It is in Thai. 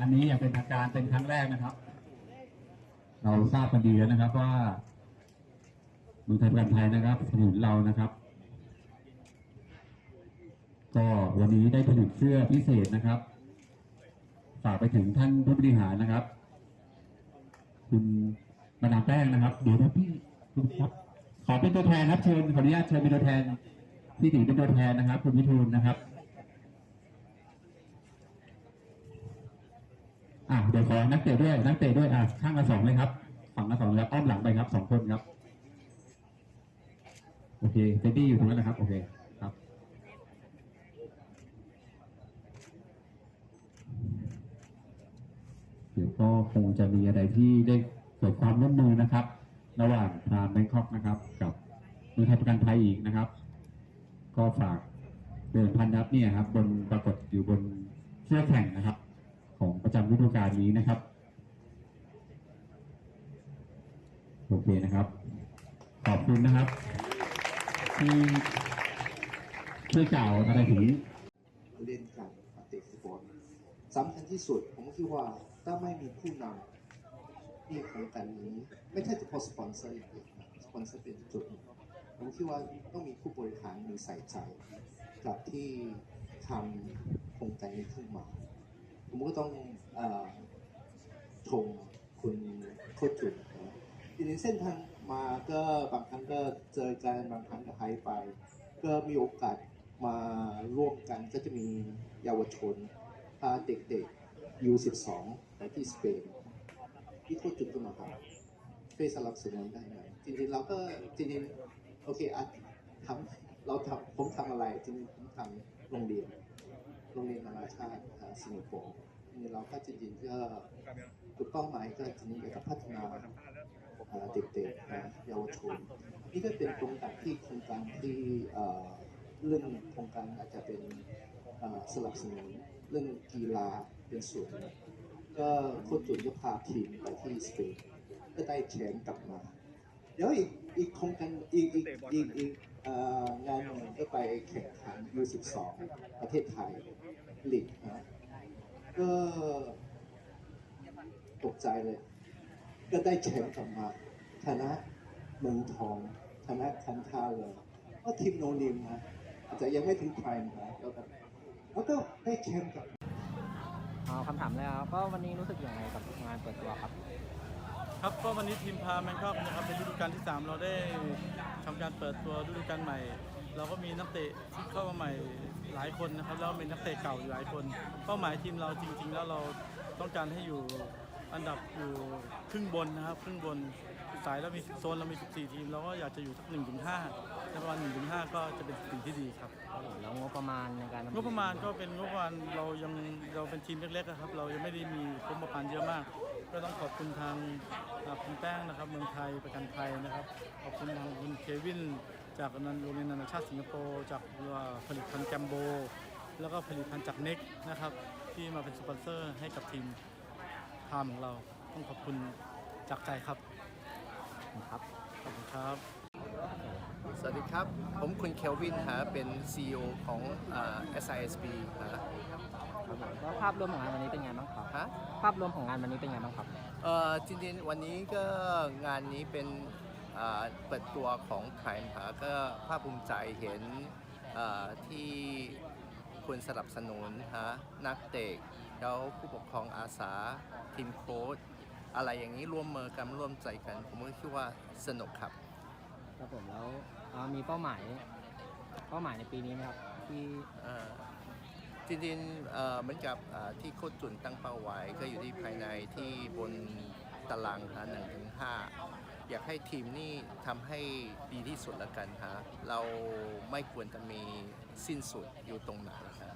อันนี้อย่างเป็นทางการเป็นครั้งแรกนะครับ เราทราบกันดีแล้วนะครับว่าเมืองไทยประกันภัยนะครับสนับสนุนเรานะครับ ก็วันนี้ได้ผลิตเสื้อพิเศษนะครับ ฝากไปถึงท่านผู้บริหารนะครับ คุณมาดามแป้งนะครับเดี๋ยวนะพี่คุณครับขอเป็นตัวแทนครับเชิญขออนุญาตเชิญเป็นตัวแทนพี่ติ๋งเป็นตัวแทนนะครับ คุณวิทูลนะครับ อะ เดี๋ยวขอนักเตะด้วยนักเตะด้วยอะข้างละสองเลยครับ ฝั่งละสองเลยครับอ้อมหลังไปครับสองคนครับ โอเคเจนดี้อยู่ตรงนั้นนะครับ โอเคครับเดี๋ยวก็คงจะมีอะไรที่ได้เกิดความร่วมมือนะครับ ระหว่างทางแบงคอกนะครับ กับเมืองไทยประกันภัยอีกนะครับ ก็ฝากเดินพันนับเนี่ยครับ บนปรากฏอยู่บนเสื้อแข่งนะครับ ประจำฤดูกาลนี้นะครับ โอเคนะครับ ขอบคุณนะครับ ที่ช่วยกล่าวอะไรถึงเล่นกันเตะฟุตบอลสำคัญที่สุดผมคิดว่าถ้าไม่มีผู้นำที่โครงการนี้ ไม่ใช่เฉพาะสปอนเซอร์อย่างเดียวสปอนเซอร์เป็นจุดผมคิดว่าต้องมีผู้บริหารมีใส่ใจกับที่ทำโครงการนี้ขึ้นมา ผมก็ต้องอชมคุณโคจุนนะทีนี้เส้นทางมาก็บางครั้งก็เจอกันบางครั้งก็หายไป ก็มีโอกาสมาร่วมกันก็จะมีเยาวชนพาเด็กๆ U12 ไปที่สเปนที่โคจุนก็มาครับช่วยสนับสนุนได้ไหมจริงๆเราก็จริงๆโอเคอะทำเราทำผมทำอะไรจริงๆผมทำโรงเรียน โรงเรียนนานาชาติสิงคโปร์นี่เราก็จริงๆก็จุดเป้าหมายก็จริงๆอยากจะพัฒนาเด็กๆเยาวชนนี่ก็เป็นโครงการที่โครงการที่เรื่องโครงการอาจจะเป็นสนับสนุนเรื่องกีฬาเป็นส่วน ก็โค้ชจุนก็พาทีมไปที่สเปนก็ได้แชมป์กลับมา เดี๋ยวอีกอีกโครงการอีกอีกอีก งานหนึ่งก็ไปแข่งขัน U12 ประเทศไทยลีกนะก็ตกใจเลย ก็ได้แชมป์กลับมาชนะเมืองทองชนะคันทาเลยก็ทีมโนนิมนะอาจจะยังไม่ถึงไพรม์นะแล้วก็แล้วก็ได้แชมป์กลับคำถามเลยครับก็วันนี้รู้สึกอยังไงกับงานเปิดตัวครับ ครับก็วันนี้ทีมพาแมนคอกนะครับเป็นฤดูกาลที่ 3 เราได้ทำการเปิดตัวฤดูกาลใหม่ เราก็มีนักเตะที่เข้ามาใหม่หลายคนนะครับแล้วมีนักเตะเก่าอยู่หลายคน เป้าหมายทีมเราจริง ๆ แล้วเราต้องการให้อยู่อันดับอยู่ครึ่งบนนะครับครึ่งบน สายเรามีโซนเรามี 14 ทีมเราก็อยากจะอยู่สัก1-5ถึง5ประมาณ1-5 ก็จะเป็นสิ่งที่ดีครับแล้วงบประมาณในการทำงบประมาณก็เป็นงบประมาณเรายังเราเป็นทีมเล็กๆอะครับ เรายังไม่ได้มีงบประมาณเยอะมาก ก็ต้องขอบคุณทางอ่าคุณแป้งนะครับ เมืองไทยประกันภัยนะครับ ขอบคุณทางคุณเควิน จากนันโรงเรียนนานาชาติสิงคโปร์จากอ่าผลิตภัณฑ์แกมโบ แล้วก็ผลิตภัณฑ์จากเน็กนะครับ ที่มาเป็นสปอนเซอร์ให้กับทีมพามของเราต้องขอบคุณจากใจครับ ครับขอบคุณครับ สวัสดีครับ ผมคุณเคลวินฮะเป็น CEO ของอ่า SISB ฮะครับผมแล้วภาพรวมของงานวันนี้เป็นไงบ้างครับ ฮะ ภาพรวมของงานวันนี้เป็นไงบ้างครับ เอ่อจริงๆวันนี้ก็งานนี้เป็นอ่าเปิดตัวของไ i ร e ฮะก็ภาคภูมิใจเห็นอ่าที่คุณสนับสนุนฮะนักเตะแล้วผู้ปกครองอาสาทีมโค้ช อะไรอย่างนี้ร่วมมือกันร่วมใจกัน ผมก็คิดว่าสนุกครับครับผมแล้วเอ่อมีเป้าหมาย เป้าหมายในปีนี้ไหมครับ ที่เอ่อจริงๆเอ่อเหมือนกับเอ่อที่โค้ชจุนตั้งเป้าไว้ก็อยู่ที่ภายในที่บนตารางหาหนึ่งถึงห้าอยากให้ทีมนี่ทำให้ดีที่สุดแล้วกันฮะเราไม่ควรจะมีสิ้นสุดอยู่ตรงไหนฮะ